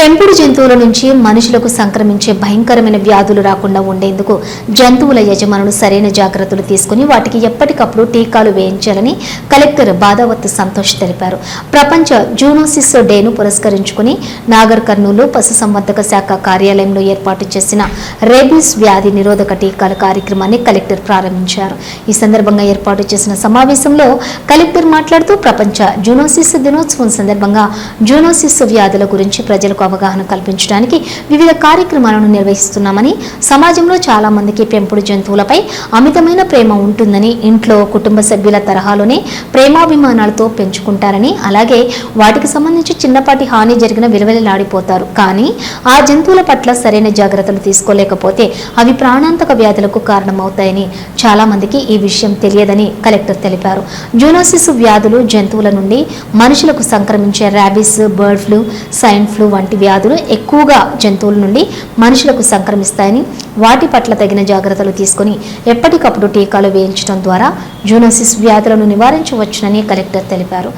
పెంపుడు జంతువుల నుంచి మనుషులకు సంక్రమించే భయంకరమైన వ్యాధులు రాకుండా ఉండేందుకు జంతువుల యజమానులు సరైన జాగ్రత్తలు తీసుకుని వాటికి ఎప్పటికప్పుడు టీకాలు వేయించాలని కలెక్టర్ బాదావత్ సంతోష్ తెలిపారు. ప్రపంచ జూనోసిస్ డేను పురస్కరించుకుని నాగర్ కర్నూలు పశుసంవర్ధక శాఖ కార్యాలయంలో ఏర్పాటు చేసిన రేబీస్ వ్యాధి నిరోధక టీకాల కార్యక్రమాన్ని కలెక్టర్ ప్రారంభించారు. ఈ సందర్భంగా ఏర్పాటు చేసిన సమావేశంలో కలెక్టర్ మాట్లాడుతూ ప్రపంచ జూనోసిస్ దినోత్సవం సందర్భంగా జూనోసిస్ వ్యాధుల గురించి ప్రజలకు అవగాహన కల్పించడానికి వివిధ కార్యక్రమాలను నిర్వహిస్తున్నామని సమాజంలో చాలా మందికి పెంపుడు జంతువులపై అమితమైన ప్రేమ ఉంటుందని ఇంట్లో కుటుంబ సభ్యుల తరహాలోనే ప్రేమాభిమానాలతో పెంచుకుంటారని అలాగే వాటికి సంబంధించి చిన్నపాటి హాని జరిగిన విలువలాడిపోతారు కానీ ఆ జంతువుల పట్ల సరైన జాగ్రత్తలు తీసుకోలేకపోతే అవి ప్రాణాంతక వ్యాధులకు కారణమవుతాయని చాలా మందికి ఈ విషయం తెలియదని కలెక్టర్ తెలిపారు. జూనోసిస్ వ్యాధులు జంతువుల నుండి మనుషులకు సంక్రమించే rabies bird flu swine flu వంటి వ్యాధులు ఎక్కువగా జంతువుల నుండి మనుషులకు సంక్రమిస్తాయని వాటి పట్ల తగిన జాగ్రత్తలు తీసుకొని ఎప్పటికప్పుడు టీకాలు వేయించడం ద్వారా జూనోసిస్ వ్యాధులను నివారించవచ్చునని కలెక్టర్ తెలిపారు.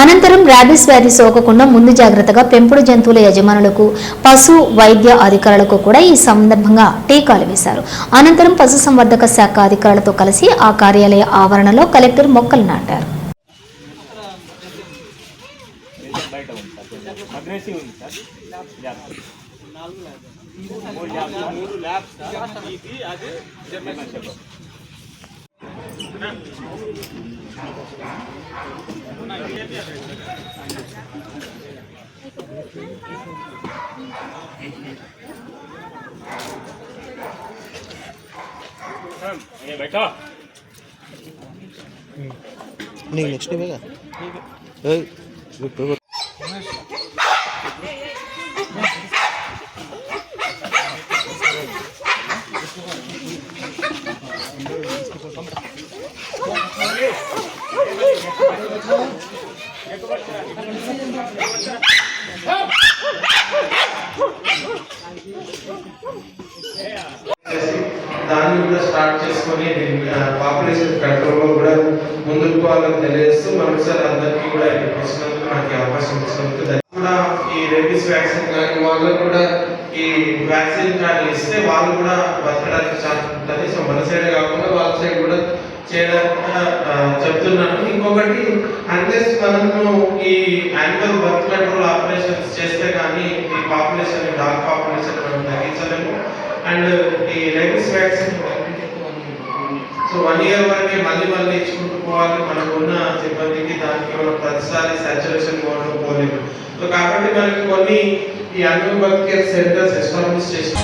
అనంతరం ర్యాబిస్ వ్యాధి సోకకుండా ముందు జాగ్రత్తగా పెంపుడు జంతువుల యజమానులకు పశు వైద్య అధికారులకు కూడా ఈ సందర్భంగా టీకాలు వేశారు. అనంతరం పశుసంవర్ధక శాఖ అధికారులతో కలిసి ఆ కార్యాలయ ఆవరణలో కలెక్టర్ మొక్కలు నాటారు. బయట ఉంది సార్ కొంచెం అగ్రెసివ్ ఉంది సార్ ల్యాబ్. మూడు ల్యాబ్ సార్. మూడు ల్యాబ్స్ ఇది అది జర్నల్ చెప్పండి. ఏ బయట నీకు నెక్స్ట్ ఇవేగా ఏయ్, దాన్ని కూడా స్టార్ట్ చేసుకొని పాపులేషన్ కంట్రోల్లో కూడా ముందుకు పోవాలని తెలియజేస్తూ మరొకసారి అందరికీ వ్యాక్సిన్ కానీ వాళ్ళకు కూడా ఈ వ్యాక్సిన్ కానీ ఇస్తే వాళ్ళు కూడా బతకడానికి ఛాన్స్ ఉంటుంది. సో మన సైడ్ కాకుండా వాళ్ళ సైడ్ కూడా చేయడానికి చెప్తున్నాను. ఇంకొకటి అన్లెస్ మనము ఈ యాన్యువల్ బర్త్ కంట్రోల్ ఆపరేషన్స్ చేస్తే కానీ ఈ పాపులేషన్ డాగ్ పాపులేషన్ మనం తగ్గించలేము. అండ్ ఈ rabies vaccine so one year వరకే మళ్ళీ మళ్ళీ ఇచ్చుకుంటూ పోవాలి. మనకున్న సిబ్బందికి దానికి మనం ప్రతిసారి సాచురేషన్ పోవడం పోలేము సో కాబట్టి మనకి కొన్ని ఈ అన్యూ బర్త్ కేర్ సెంటర్స్ ఎస్టాబ్లిష్ చేసి